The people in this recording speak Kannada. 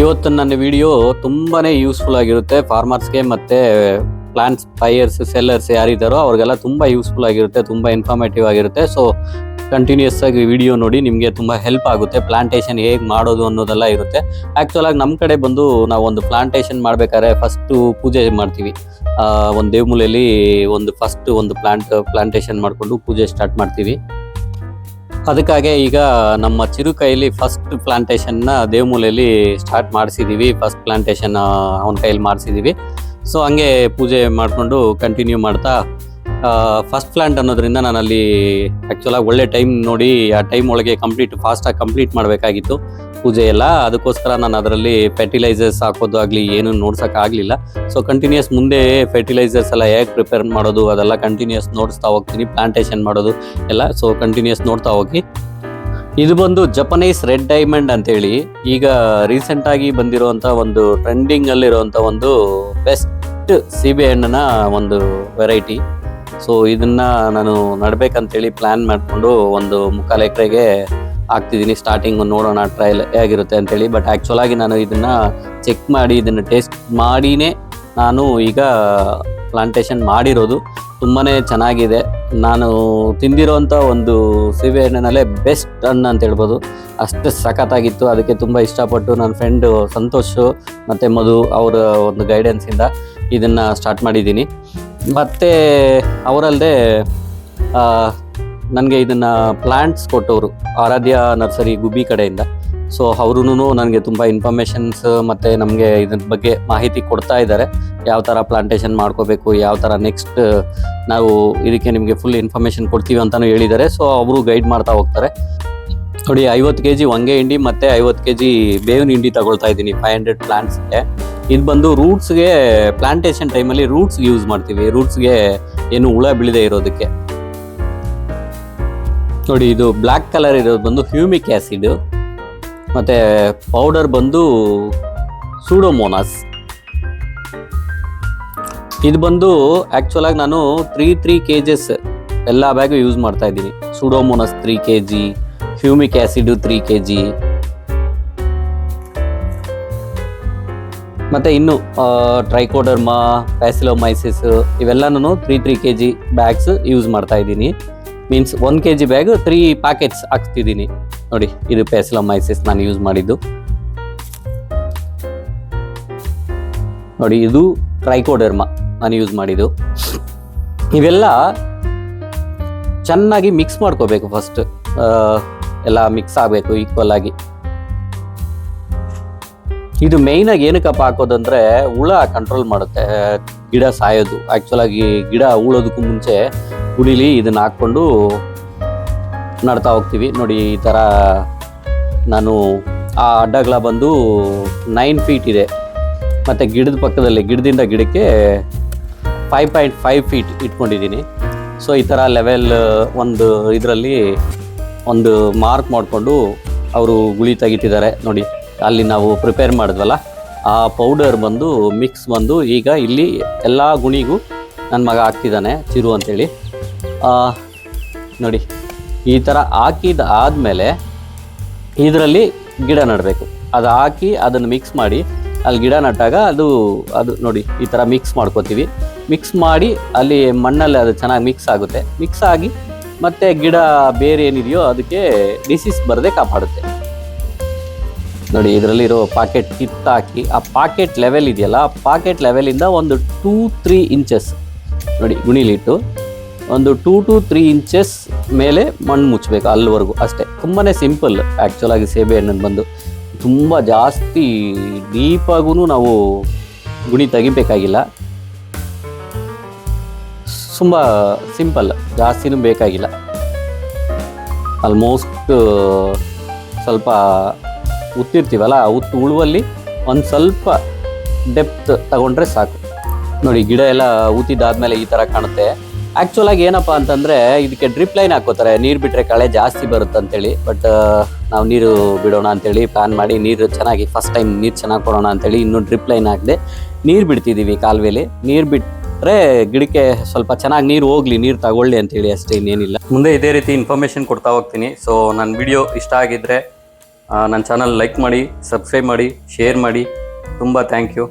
ಇವತ್ತು ನನ್ನ ವಿಡಿಯೋ ತುಂಬಾ ಯೂಸ್ಫುಲ್ ಆಗಿರುತ್ತೆ. ಫಾರ್ಮರ್ಸ್ಗೆ ಮತ್ತೆ ಪ್ಲಾಂಟ್ಸ್ ಬೈಯರ್ಸ್ ಸೆಲ್ಲರ್ಸ್ ಯಾರಿದ್ದಾರೋ ಅವ್ರಿಗೆಲ್ಲ ತುಂಬ ಯೂಸ್ಫುಲ್ ಆಗಿರುತ್ತೆ, ತುಂಬ ಇನ್ಫಾರ್ಮೇಟಿವ್ ಆಗಿರುತ್ತೆ. ಸೊ ಕಂಟಿನ್ಯೂಸ್ ಆಗಿ ವಿಡಿಯೋ ನೋಡಿ ನಿಮಗೆ ತುಂಬ ಹೆಲ್ಪ್ ಆಗುತ್ತೆ. ಪ್ಲಾಂಟೇಷನ್ ಹೇಗೆ ಮಾಡೋದು ಅನ್ನೋದೆಲ್ಲ ಇರುತ್ತೆ. ಆ್ಯಕ್ಚುಲ್ ಆಗಿ ನಮ್ಮ ಕಡೆ ಬಂದು ನಾವು ಒಂದು ಪ್ಲಾಂಟೇಶನ್ ಮಾಡ್ಬೇಕಾದ್ರೆ ಫಸ್ಟು ಪೂಜೆ ಮಾಡ್ತೀವಿ. ಒಂದು ದೇವಮೂಲೆಯಲ್ಲಿ ಒಂದು ಫಸ್ಟ್ ಒಂದು ಪ್ಲಾಂಟ್ ಪ್ಲಾಂಟೇಶನ್ ಮಾಡಿಕೊಂಡು ಪೂಜೆ ಸ್ಟಾರ್ಟ್ ಮಾಡ್ತೀವಿ. ಅದಕ್ಕಾಗೆ ಈಗ ನಮ್ಮ ಚಿರುಕೈಲಿ ಫಸ್ಟ್ ಪ್ಲಾಂಟೇಶನ್ನ ದೇವಮೂಲೆಯಲ್ಲಿ ಸ್ಟಾರ್ಟ್ ಮಾಡಿಸಿದ್ದೀವಿ ಫಸ್ಟ್ ಪ್ಲಾಂಟೇಶನ್ ಅವನ ಕೈಯಲ್ಲಿ ಮಾಡಿಸಿದ್ದೀವಿ ಸೊ ಹಂಗೆ ಪೂಜೆ ಮಾಡಿಕೊಂಡು ಕಂಟಿನ್ಯೂ ಮಾಡ್ತಾ ಫಸ್ಟ್ ಪ್ಲಾಂಟ್ ಅನ್ನೋದ್ರಿಂದ ನಾನು ಅಲ್ಲಿ ಆ್ಯಕ್ಚುಲಾಗಿ ಒಳ್ಳೆ ಟೈಮ್ ನೋಡಿ, ಆ ಟೈಮ್ ಒಳಗೆ ಕಂಪ್ಲೀಟ್ ಫಾಸ್ಟಾಗಿ ಕಂಪ್ಲೀಟ್ ಮಾಡಬೇಕಾಗಿತ್ತು. ಪೂಜೆ ಎಲ್ಲ. ಅದಕ್ಕೋಸ್ಕರ ನಾನು ಅದರಲ್ಲಿ ಫರ್ಟಿಲೈಸರ್ಸ್ ಹಾಕೋದು ಆಗಲಿ, ಏನು ನೋಡ್ಸೋಕ್ಕಾಗಲಿಲ್ಲ ಸೊ ಕಂಟಿನ್ಯೂಸ್ ಮುಂದೆ ಫರ್ಟಿಲೈಸರ್ಸ್ ಎಲ್ಲ ಹೇಗೆ ಪ್ರಿಪೇರ್ ಮಾಡೋದು, ಅದೆಲ್ಲ ಕಂಟಿನ್ಯೂಸ್ ನೋಡಿಸ್ತಾ ಹೋಗ್ತೀನಿ ಪ್ಲಾಂಟೇಶನ್ ಮಾಡೋದು ಎಲ್ಲ. ಸೊ ಕಂಟಿನ್ಯೂಸ್ ನೋಡ್ತಾ ಹೋಗಿ. ಇದು ಬಂದು ಜಪನೀಸ್ ರೆಡ್ ಡೈಮಂಡ್ ಅಂತೇಳಿ. ಈಗ ರೀಸೆಂಟಾಗಿ ಬಂದಿರುವಂಥ ಒಂದು ಟ್ರೆಂಡಿಂಗಲ್ಲಿರುವಂಥ ಒಂದು ಬೆಸ್ಟ್ ಸೀಬೆ ಹಣ್ಣಿನ ಒಂದು ವೆರೈಟಿ ಸೊ ಇದನ್ನು ನಾನು ನಡಬೇಕಂತೇಳಿ ಪ್ಲ್ಯಾನ್ ಮಾಡಿಕೊಂಡು ಒಂದು ಮುಕ್ಕಾಲು ಎಕರೆಗೆ ಹಾಕ್ತಿದ್ದೀನಿ. ಸ್ಟಾರ್ಟಿಂಗ್ ನೋಡೋಣ ಟ್ರಯಲ್ ಹೇಗಿರುತ್ತೆ ಅಂತೇಳಿ. ಬಟ್ ಆ್ಯಕ್ಚುಲ್ ಆಗಿ ನಾನು ಇದನ್ನು ಚೆಕ್ ಮಾಡಿ, ಇದನ್ನು ಟೇಸ್ಟ್ ಮಾಡಿನೇ ನಾನು ಈಗ ಪ್ಲಾಂಟೇಶನ್ ಮಾಡಿರೋದು. ತುಂಬಾ ಚೆನ್ನಾಗಿದೆ. ನಾನು ತಿಂದಿರೋಂಥ ಒಂದು ಸೀಬೆ ಹಣ್ಣಿನಲ್ಲೇ ಬೆಸ್ಟ್ ಹಣ್ಣು ಅಂತ ಹೇಳ್ಬೋದು. ಅಷ್ಟು ಸಖತ್ತಾಗಿತ್ತು. ಅದಕ್ಕೆ ತುಂಬ ಇಷ್ಟಪಟ್ಟು ನನ್ನ ಫ್ರೆಂಡು ಸಂತೋಷ್ ಮತ್ತು ಮಧು ಅವರ ಒಂದು ಗೈಡೆನ್ಸಿಂದ ಇದನ್ನು ಸ್ಟಾರ್ಟ್ ಮಾಡಿದ್ದೀನಿ. ಮತ್ತು ಅವರಲ್ಲದೆ ನನಗೆ ಇದನ್ನು ಪ್ಲ್ಯಾಂಟ್ಸ್ ಕೊಟ್ಟವರು, ಆರಾಧ್ಯ ನರ್ಸರಿ ಗುಬ್ಬಿ ಕಡೆಯಿಂದ. ಸೊ ಅವ್ರೂ ನನಗೆ ತುಂಬ ಇನ್ಫಾರ್ಮೇಷನ್ಸ್ ಮತ್ತು ನಮಗೆ ಇದ್ರ ಬಗ್ಗೆ ಮಾಹಿತಿ ಕೊಡ್ತಾ ಇದ್ದಾರೆ. ಯಾವ ಥರ ಪ್ಲಾಂಟೇಷನ್ ಮಾಡ್ಕೋಬೇಕು, ಯಾವ ಥರ ನೆಕ್ಸ್ಟ್ ನಾವು ಇದಕ್ಕೆ ನಿಮಗೆ ಫುಲ್ ಇನ್ಫಾರ್ಮೇಷನ್ ಕೊಡ್ತೀವಿ ಅಂತಲೂ ಹೇಳಿದ್ದಾರೆ. ಸೊ ಅವರು ಗೈಡ್ ಮಾಡ್ತಾ ಹೋಗ್ತಾರೆ. ನೋಡಿ, ಐವತ್ತು ಕೆ ಜಿ ಹೊಂಗೆ ಹಿಂಡಿ ಮತ್ತು ಐವತ್ತು ಕೆ ಜಿ ಬೇವಿನ ಹಿಂಡಿ ತಗೊಳ್ತಾ ಇದ್ದೀನಿ ಫೈವ್ ಹಂಡ್ರೆಡ್ ಪ್ಲಾಂಟ್ಸ್ಗೆ ಇದು ಬಂದು ರೂಟ್ಸ್ಗೆ ಪ್ಲಾಂಟೇಷನ್ ಟೈಮಲ್ಲಿ ರೂಟ್ಸ್ಗೆ ಯೂಸ್ ಮಾಡ್ತೀವಿ. ರೂಟ್ಸ್ಗೆ ಏನು ಹುಳ ಬೀಳದೆ ಇರೋದಕ್ಕೆ. ನೋಡಿ, ಇದು ಬ್ಲ್ಯಾಕ್ ಕಲರ್ ಇರೋದು ಬಂದು ಹ್ಯೂಮಿಕ್ ಆ್ಯಸಿಡ್ ಮತ್ತು ಪೌಡರ್ ಬಂದು ಸೂಡೋಮೋನಾಸ್. ಇದು ಬಂದು ಆ್ಯಕ್ಚುಲಾಗಿ ನಾನು ತ್ರೀ ತ್ರೀ ಕೆ ಜಿಸ್ ಎಲ್ಲ ಬ್ಯಾಗು ಯೂಸ್ ಮಾಡ್ತಾ ಇದ್ದೀನಿ. Pseudomonas three K G humic acid three K G ಮತ್ತು ಇನ್ನು ಟ್ರೈಕೋಡರ್ಮಾ ಪ್ಯಾಸಿಲೋಮೈಸಿಸ್ ಇವೆಲ್ಲನೂ three three K G bags use ಮಾಡ್ತಾ ಇದ್ದೀನಿ. Means one K G bag three packets ಹಾಕ್ತಿದ್ದೀನಿ. ನೋಡಿ, ಇದು ಪ್ಯಾಸಿಲೋಮೈಸಿಸ್ ನಾನು ಯೂಸ್ ಮಾಡಿದ್ದು. ನೋಡಿ, ಇದು ಟ್ರೈಕೋಡರ್ಮ ನಾನು ಯೂಸ್ ಮಾಡಿದ್ದು. ಇವೆಲ್ಲ ಚೆನ್ನಾಗಿ ಮಿಕ್ಸ್ ಮಾಡ್ಕೋಬೇಕು ಫಸ್ಟ್ ಎಲ್ಲ ಮಿಕ್ಸ್ ಆಗಬೇಕು ಈಕ್ವಲ್ ಆಗಿ. ಇದು ಮೇಯ್ನ್ ಆಗಿ ಏನಕ್ಕಪ್ಪ ಹಾಕೋದಂದ್ರೆ ಹುಳ ಕಂಟ್ರೋಲ್ ಮಾಡುತ್ತೆ. ಗಿಡ ಸಾಯೋದು. ಆಕ್ಚುಲ್ ಆಗಿ ಗಿಡ ಉಳೋದಕ್ಕೂ ಮುಂಚೆ ಹುಡಿಲಿ ಇದನ್ನು ಹಾಕ್ಕೊಂಡು ನಡ್ತಾ ಹೋಗ್ತೀವಿ. ನೋಡಿ, ಈ ಥರ ನಾನು ಆ ಅಡ್ಡಗಳ ಬಂದು ನೈನ್ ಫೀಟ್ ಇದೆ. ಮತ್ತು ಗಿಡದ ಪಕ್ಕದಲ್ಲಿ, ಗಿಡದಿಂದ ಗಿಡಕ್ಕೆ ಫೈವ್ ಪಾಯಿಂಟ್ ಫೈವ್ ಫೀಟ್ ಇಟ್ಕೊಂಡಿದ್ದೀನಿ. ಸೊ ಈ ಥರ ಲೆವೆಲ್ ಒಂದು ಇದರಲ್ಲಿ ಒಂದು ಮಾರ್ಕ್ ಮಾಡಿಕೊಂಡು ಅವರು ಗುಳಿ ತೆಗಿತಿದ್ದಾರೆ. ನೋಡಿ, ಅಲ್ಲಿ ನಾವು ಪ್ರಿಪೇರ್ ಮಾಡಿದ್ವಲ್ಲ, ಆ ಪೌಡರ್ ಬಂದು ಮಿಕ್ಸ್ ಬಂದು ಈಗ ಇಲ್ಲಿ ಎಲ್ಲ ಗುಣಿಗೂ ನನ್ನ ಮಗ ಹಾಕ್ತಿದ್ದಾನೆ ಚಿರು ಅಂತೇಳಿ. ನೋಡಿ, ಈ ಥರ ಹಾಕಿದ ಆದಮೇಲೆ ಇದರಲ್ಲಿ ಗಿಡ ನೆಡಬೇಕು. ಅದು ಹಾಕಿ ಅದನ್ನು ಮಿಕ್ಸ್ ಮಾಡಿ, ಅಲ್ಲಿ ಗಿಡ ನಟ್ಟಾಗ ಅದು ಅದು ನೋಡಿ, ಈ ಥರ ಮಿಕ್ಸ್ ಮಾಡ್ಕೋತೀವಿ. ಮಿಕ್ಸ್ ಮಾಡಿ ಅಲ್ಲಿ ಮಣ್ಣಲ್ಲಿ ಅದು ಚೆನ್ನಾಗಿ ಮಿಕ್ಸ್ ಆಗುತ್ತೆ. ಮಿಕ್ಸ್ ಆಗಿ ಮತ್ತೆ ಗಿಡ ಬೇರೆ ಏನಿದೆಯೋ ಅದಕ್ಕೆ ಡಿಸೀಸ್ ಬರದೆ ಕಾಪಾಡುತ್ತೆ. ನೋಡಿ, ಇದರಲ್ಲಿರೋ ಪಾಕೆಟ್ ಕಿತ್ತಾಕಿ ಆ ಪಾಕೆಟ್ ಲೆವೆಲ್ ಇದೆಯಲ್ಲ, ಆ ಪಾಕೆಟ್ ಲೆವೆಲಿಂದ ಒಂದು ಟೂ ತ್ರೀ ಇಂಚಸ್ ನೋಡಿ ಗುಣಿಲಿಟ್ಟು ಒಂದು ಟೂ ಟು ತ್ರೀ ಇಂಚಸ್ ಮೇಲೆ ಮಣ್ಣು ಮುಚ್ಚಬೇಕು ಅಲ್ಲಿವರೆಗೂ ಅಷ್ಟೇ. ತುಂಬಾ ಸಿಂಪಲ್ ಆ್ಯಕ್ಚುಲಾಗಿ ಸೇಬೆ ಹಣ್ಣನ್ನು ಬಂದು ತುಂಬ ಜಾಸ್ತಿ ಡೀಪಾಗೂ ನಾವು ಗುಣಿ ತೆಗಿಬೇಕಾಗಿಲ್ಲ. ತುಂಬ ಸಿಂಪಲ್ ಜಾಸ್ತಿನೂ ಬೇಕಾಗಿಲ್ಲ. ಆಲ್ಮೋಸ್ಟ್ ಸ್ವಲ್ಪ ಉತ್ತಿರ್ತೀವಲ್ಲ ಉತ್ತು ಉಳುವಲ್ಲಿ ಒಂದು ಸ್ವಲ್ಪ ಡೆಪ್ತ್ ತಗೊಂಡ್ರೆ ಸಾಕು. ನೋಡಿ, ಗಿಡ ಎಲ್ಲ ಊತಿದ್ದಾದ್ಮೇಲೆ ಈ ಥರ ಕಾಣುತ್ತೆ. ಆ್ಯಕ್ಚುಲ್ ಆಗಿ ಏನಪ್ಪ ಅಂತಂದರೆ, ಇದಕ್ಕೆ ಡ್ರಿಪ್ ಲೈನ್ ಹಾಕೋತಾರೆ ನೀರು ಬಿಟ್ಟರೆ ಕಳೆ ಜಾಸ್ತಿ ಬರುತ್ತೆ ಅಂತೇಳಿ. ಬಟ್ ನಾವು ನೀರು ಬಿಡೋಣ ಅಂತೇಳಿ ಪ್ಲಾನ್ ಮಾಡಿ, ನೀರು ಚೆನ್ನಾಗಿ ಫಸ್ಟ್ ಟೈಮ್ ನೀರು ಚೆನ್ನಾಗಿ ಕೊಡೋಣ ಅಂತೇಳಿ ಇನ್ನೂ ಡ್ರಿಪ್ ಲೈನ್ ಹಾಕದೆ ನೀರು ಬಿಡ್ತಿದ್ದೀವಿ ಕಾಲುವೆಲಿ. ನೀರು ಬಿಟ್ಟರೆ ಗಿಡಕ್ಕೆ ಸ್ವಲ್ಪ ಚೆನ್ನಾಗಿ ನೀರು ಹೋಗ್ಲಿ, ನೀರು ತಗೊಳ್ಳಿ ಅಂತೇಳಿ ಅಷ್ಟೇ ಇನ್ನೇನಿಲ್ಲ. ಮುಂದೆ ಇದೇ ರೀತಿ ಇನ್ಫಾರ್ಮೇಷನ್ ಕೊಡ್ತಾ ಹೋಗ್ತೀನಿ. ಸೊ ನನ್ನ ವಿಡಿಯೋ ಇಷ್ಟ ಆಗಿದ್ರೆ ನನ್ನ ಚಾನಲ್ ಲೈಕ್ ಮಾಡಿ ಸಬ್ಸ್ಕ್ರೈಬ್ ಮಾಡಿ ಶೇರ್ ಮಾಡಿ. ತುಂಬ ಥ್ಯಾಂಕ್ ಯು